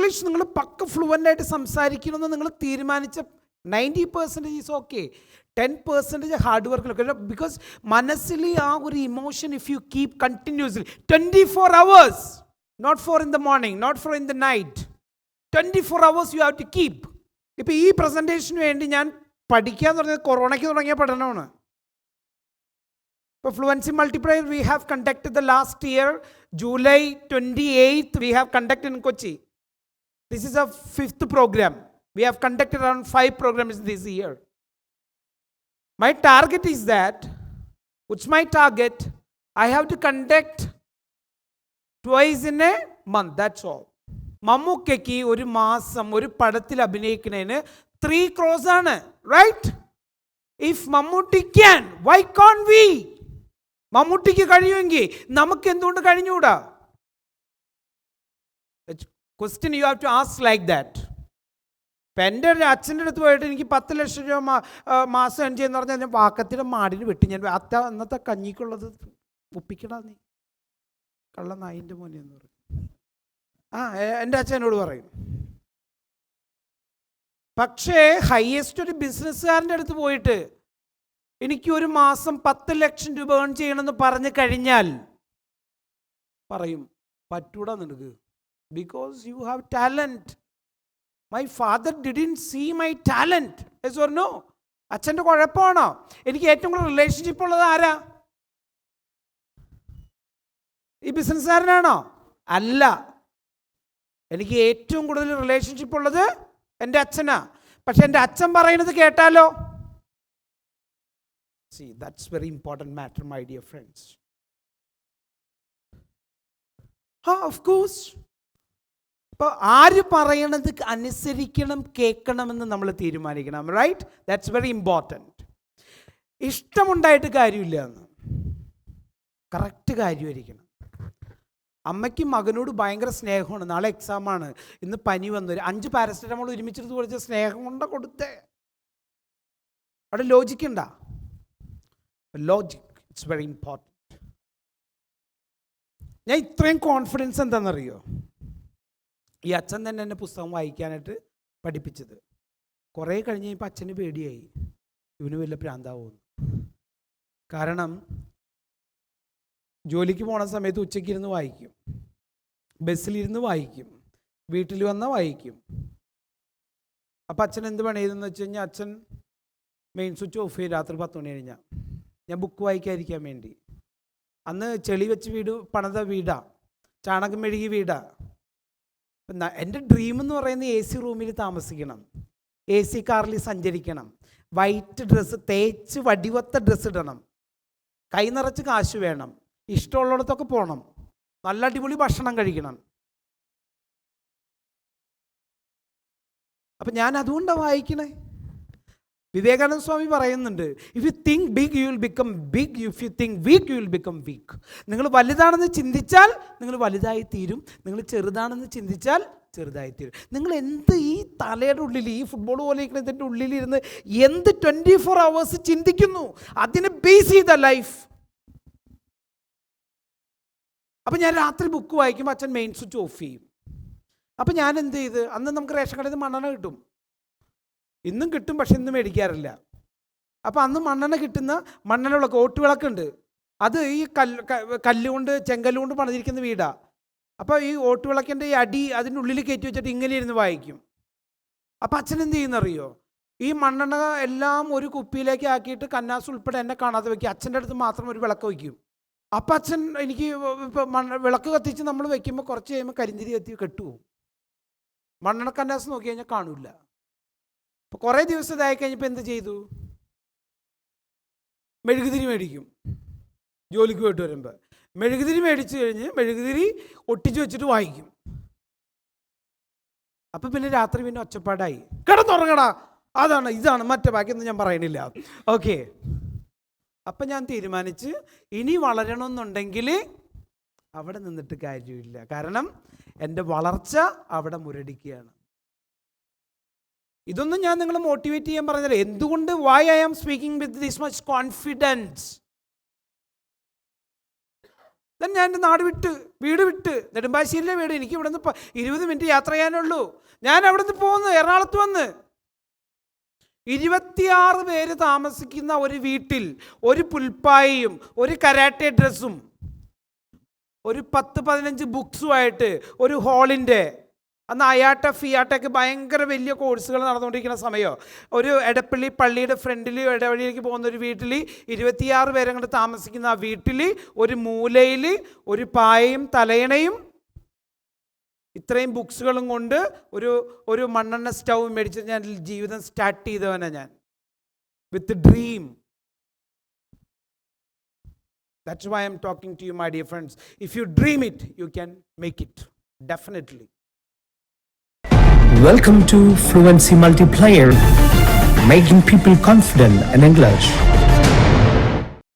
English നിങ്ങൾ പക്ക fluent ആയിട്ട് സംസാരിക്കണമെന്ന് നിങ്ങൾ തീരുമാനിച്ച ninety percentage is okay ten percentage hard വർക്കിലൊക്കെ because മനസ്സിൽ ആ ഒരു emotion if you keep continuously twenty four hours not for in the morning not for in the night twenty four hours you have to keep ഇപ്പോൾ ഈ പ്രസന്റേഷന് വേണ്ടി ഞാൻ പഠിക്കുക എന്ന് പറഞ്ഞത് കൊറോണയ്ക്ക് തുടങ്ങിയ പഠനമാണ്. ഇപ്പോൾ fluency multiplier we have conduct the last year July twenty eighth we have conduct in Kochi this is a fifth programme we have conducted around five programmes this year my target is that which my target I have to conduct twice in a month that's all മമ്മൂക്കയ്ക്ക് ഒരു മാസം ഒരു പടത്തിൽ അഭിനയിക്കുന്നതിന് three crores ആണ് right if Mammootty can why can't we മമ്മൂട്ടിക്ക് കഴിയുമെങ്കിൽ നമുക്ക് എന്തുകൊണ്ട് കഴിഞ്ഞുകൂടാ? Question you have to ask like that ഇപ്പം എന്റെ ഒരു അച്ഛന്റെ അടുത്ത് പോയിട്ട് എനിക്ക് പത്ത് ലക്ഷം രൂപ മാസം എന്റെ ചെയ്യുന്ന പറഞ്ഞാൽ ഞാൻ വാക്കത്തിന്റെ മാടിന് വെട്ടി. ഞാൻ അത്ത അന്നത്തെ കഞ്ഞിക്കുള്ളത് ഒപ്പിക്കടാ നീ. കള്ള നായിന്റെ മോനെ എന്ന് പറയും. ആ എന്റെ അച്ഛൻ എന്നോട് പറയും. പക്ഷേ ഹയസ്റ്റ് ഒരു ബിസിനസ്സുകാരന്റെ അടുത്ത് പോയിട്ട് എനിക്ക് ഒരു മാസം പത്ത് ലക്ഷം രൂപ ഏൺ ചെയ്യണമെന്ന് പറഞ്ഞു കഴിഞ്ഞാൽ പറയും പറ്റൂടാ നിനക്ക്. Because you have talent. My father didn't see my talent yes or no അച്ഛന്റെ കുഴപ്പമാണോ? എനിക്ക് ഏറ്റവും കൂടുതൽ റിലേഷൻഷിപ്പ് ഉള്ളത് ആരാ? ഈ ബിസിനസ്സുകാരനാണോ അല്ല. എനിക്ക് ഏറ്റവും കൂടുതൽ റിലേഷൻഷിപ്പ് ഉള്ളത് എന്റെ അച്ഛനാ. പക്ഷെ എന്റെ അച്ഛൻ പറയുന്നത് കേട്ടാലോ? See that's very important matter my dear friends ആ ഓഫ് കോഴ്സ് അപ്പോൾ ആര് പറയണത് അനുസരിക്കണം കേൾക്കണമെന്ന് നമ്മൾ തീരുമാനിക്കണം റൈറ്റ് ദാറ്റ്സ് വെരി ഇമ്പോർട്ടന്റ് ഇഷ്ടമുണ്ടായിട്ട് കാര്യമില്ല എന്ന്. കറക്റ്റ് കാര്യമായിരിക്കണം. അമ്മയ്ക്കും മകനോട് ഭയങ്കര സ്നേഹമാണ്. നാളെ എക്സാമാണ് ഇന്ന് പനി വന്നു. ഒരു അഞ്ച് പാരസെറ്റമോൾ ഒരുമിച്ചെടുത്ത് കൊടുത്ത സ്നേഹം കൊണ്ട് കൊടുത്തേ? അവിടെ ലോജിക്കുണ്ടാ ലോജിക് ഇറ്റ്സ് വെരി ഇമ്പോർട്ടന്റ് ഞാൻ ഇത്രയും കോൺഫിഡൻസ് എന്താണെന്നറിയോ? ഈ അച്ഛൻ തന്നെ എന്നെ പുസ്തകം വായിക്കാനായിട്ട് പഠിപ്പിച്ചത്. കുറേ കഴിഞ്ഞ് കഴിഞ്ഞപ്പോൾ അച്ഛന് പേടിയായി. ഇവന് വലിയ പ്രാന്താവുമെന്ന് കാരണം ജോലിക്ക് പോണ സമയത്ത് ഉച്ചയ്ക്ക് ഇരുന്ന് വായിക്കും. ബസ്സിലിരുന്ന് വായിക്കും. വീട്ടിൽ വന്നാൽ വായിക്കും. അപ്പം അച്ഛൻ എന്ത് പണിയതെന്ന് വെച്ച് കഴിഞ്ഞാൽ അച്ഛൻ മെയിൻ സ്വിച്ച് ഓഫ് ചെയ്യും രാത്രി പത്ത് മണി കഴിഞ്ഞാൽ ഞാൻ ബുക്ക് വായിക്കാതിരിക്കാൻ വേണ്ടി. അന്ന് ചെളി വെച്ച് വീട് പണിത വീടാ. ചാണകം മെഴുകി വീടാ. അപ്പം എന്റെ ഡ്രീം എന്ന് പറയുന്നത് എ സി റൂമിൽ താമസിക്കണം. എ സി കാറിൽ സഞ്ചരിക്കണം. വൈറ്റ് ഡ്രസ്സ് തേച്ച് വടിവത്ത ഡ്രസ്സ് ഇടണം. കൈ നിറച്ച് കാശ് വേണം. ഇഷ്ടമുള്ളിടത്തൊക്കെ പോകണം നല്ല അടിപൊളി ഭക്ഷണം കഴിക്കണം. അപ്പം ഞാൻ അതുകൊണ്ടാണ് വായിക്കണേ. വിവേകാനന്ദ സ്വാമി പറയുന്നുണ്ട് if you think big you will become big if you think weak you will become weak നിങ്ങൾ വലുതാണെന്ന് ചിന്തിച്ചാൽ നിങ്ങൾ വലുതായി തീരും. നിങ്ങൾ ചെറുതാണെന്ന് ചിന്തിച്ചാൽ ചെറുതായി തീരും. നിങ്ങൾ എന്ത് ഈ തലയുടെ ഉള്ളിൽ ഈ ഫുട്ബോൾ പോലെ ഇതിന്റെ ഉള്ളിലിരുന്ന് എന്ത് ട്വന്റി ഫോർ അവേഴ്സ് ചിന്തിക്കുന്നു? അതിനെ ബേസ് ചെയ്ത ലൈഫ് അപ്പം ഞാൻ രാത്രി ബുക്ക് വായിക്കുമ്പോൾ അച്ഛൻ മെയിൻ സ്വിച്ച് ഓഫ് ചെയ്യും. അപ്പം ഞാൻ എന്ത് ചെയ്ത്? അന്ന് നമുക്ക് റേഷൻ കടയിൽ നിന്ന് മണ്ണെണ്ണ കിട്ടും. ഇന്നും കിട്ടും പക്ഷെ ഇന്നും മേടിക്കാറില്ല. അപ്പോൾ അന്ന് മണ്ണെണ്ണ കിട്ടുന്ന മണ്ണെണ്ണ വിളക്ക് ഓട്ടുവിളക്കുണ്ട്. അത് ഈ കല്ല് കല്ലുകൊണ്ട് ചെങ്കല്ലുകൊണ്ട് പണിതിരിക്കുന്ന വീടാ. അപ്പോൾ ഈ ഓട്ടുവിളക്കിന്റെ ഈ അടി അതിന്റെ ഉള്ളിൽ കയറ്റി വെച്ചിട്ട് ഇങ്ങനെ ഇരുന്ന് വായിക്കും. അപ്പോൾ അച്ഛൻ എന്ത് ചെയ്യുന്നറിയോ? ഈ മണ്ണെണ്ണ എല്ലാം ഒരു കുപ്പിയിലേക്ക് ആക്കിയിട്ട് കന്നാസ് ഉൾപ്പെടെ എന്നെ കാണാതെ വെക്കും. അച്ഛന്റെ അടുത്ത് മാത്രം ഒരു വിളക്ക് വയ്ക്കും. അപ്പം അച്ഛൻ എനിക്ക് ഇപ്പം മണ്ണ് വിളക്ക് കത്തിച്ച് നമ്മൾ വെക്കുമ്പോൾ കുറച്ച് കഴിയുമ്പോൾ കരിന്തിരി കത്തി കെട്ടുപോകും. മണ്ണെണ്ണ കന്നാസ് നോക്കി കഴിഞ്ഞാൽ കാണില്ല അപ്പോൾ കുറേ ദിവസം ഇതായി കഴിഞ്ഞപ്പോൾ എന്ത് ചെയ്തു? മെഴുകുതിരി മേടിക്കും. ജോലിക്ക് പോയിട്ട് വരുമ്പോൾ മെഴുകുതിരി മേടിച്ചു കഴിഞ്ഞ് മെഴുകുതിരി ഒട്ടിച്ച് വെച്ചിട്ട് വായിക്കും അപ്പം പിന്നെ രാത്രി പിന്നെ ഒച്ചപ്പാടായി. കിടന്നുറങ്ങടാ. അതാണ് ഇതാണ് മറ്റേ ബാക്കിയൊന്നും ഞാൻ പറയണില്ല. ഓക്കെ. അപ്പം ഞാൻ തീരുമാനിച്ച് ഇനി വളരണമെന്നുണ്ടെങ്കിൽ അവിടെ നിന്നിട്ട് കാര്യമില്ല. കാരണം എന്റെ വളർച്ച അവിടെ മുരടിക്കുകയാണ്. ഇതൊന്നും ഞാൻ നിങ്ങൾ മോട്ടിവേറ്റ് ചെയ്യാൻ പറഞ്ഞില്ല. എന്തുകൊണ്ട് why I am speaking with this much confidence then ഞാൻ എന്റെ നാട് വിട്ട് വീട് വിട്ട് നെടുമ്പാശ്ശേരിയിലെ വീട്. എനിക്ക് ഇവിടെ നിന്ന് ഇരുപത് മിനിറ്റ് യാത്ര ചെയ്യാനുള്ളൂ. ഞാൻ അവിടെ നിന്ന് പോകുന്നു എറണാകുളത്ത് വന്ന്. ഇരുപത്തിയാറ് പേര് താമസിക്കുന്ന ഒരു വീട്ടിൽ ഒരു പുൽപ്പായയും ഒരു കരാട്ടെ ഡ്രസ്സും ഒരു പത്ത് പതിനഞ്ച് ബുക്സുമായിട്ട് ഒരു ഹോളിന്റെ അന്ന് അയാട്ട ഫിയാട്ടൊക്കെ ഭയങ്കര വലിയ കോഴ്സുകൾ നടന്നുകൊണ്ടിരിക്കുന്ന സമയമോ ഒരു എടപ്പള്ളി പള്ളിയുടെ ഫ്രണ്ടിൽ ഇടവഴിയിലേക്ക് പോകുന്ന ഒരു വീട്ടിൽ ഇരുപത്തിയാറ് പേരെ കൊണ്ട് താമസിക്കുന്ന ആ വീട്ടിൽ ഒരു മൂലയിൽ ഒരു പായയും തലയണയും ഇത്രയും ബുക്സുകളും കൊണ്ട് ഒരു ഒരു മണ്ണെണ്ണ സ്റ്റൗ മേടിച്ച് ഞാൻ ജീവിതം സ്റ്റാർട്ട് ചെയ്തവനാണ് ഞാൻ. With dream. That's why I'm talking to you my dear friends if you dream it you can make it Definitely. Welcome to Fluency Multiplayer, making people confident in English.